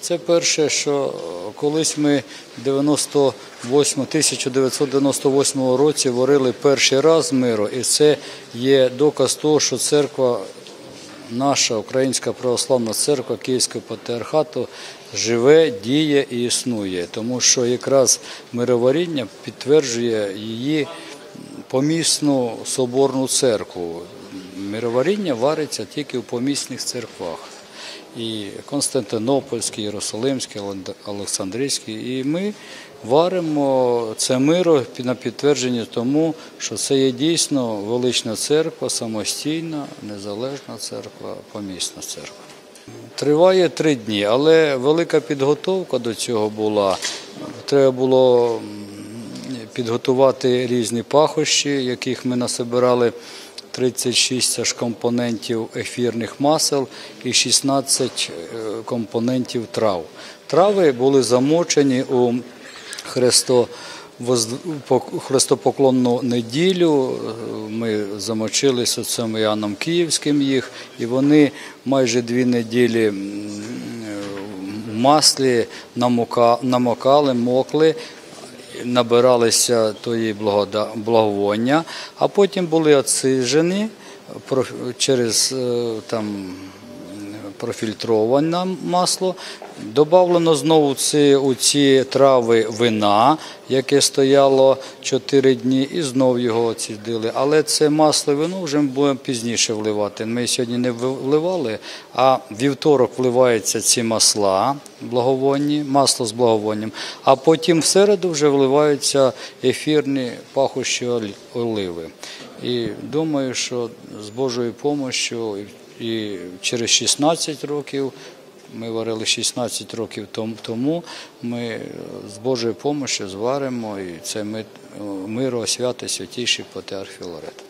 Це перше, що колись ми 98, 1998 році варили перший раз миру, і це є доказ того, що церква, наша Українська православна церква Київського патріархату живе, діє і існує, тому що якраз мироваріння підтверджує її помісну соборну церкву. Мироваріння вариться тільки в помісних церквах і Константинопольський, Єрусалимський, Олександрійський. І ми варимо це миро на підтвердження тому, що це є дійсно велична церква, самостійна, незалежна церква, помісна церква. Триває три дні, але велика підготовка до цього була. Треба було підготувати різні пахощі, яких ми насобирали 36 аж компонентів ефірних масел і 16 е, компонентів трав. Трави були замочені у хресто хрестопоклонну неділю. Е, Ми замочили з отцем Іоанном Київським їх, і вони майже дві неділі е, в маслі намока- намокали, мокли набиралися тої благовоння, а потім були проф- через е, там профільтроване масло. Добавлено знову ці, у ці трави вина, яке стояло 4 дні, і знов його оцідили. Але це масло вино вже ми будемо пізніше вливати. Ми сьогодні не вливали, а вівторок вливаються ці масла благовонні, масло з благовонням, а потім в середу вже вливаються ефірні пахощі оливи. І думаю, що з Божою допомогою і через 16 років. Ми варили 16 років том- тому. Ми е, з Божою допомогою зваримо і це ми, миро святе святіший Патріарх Філарет.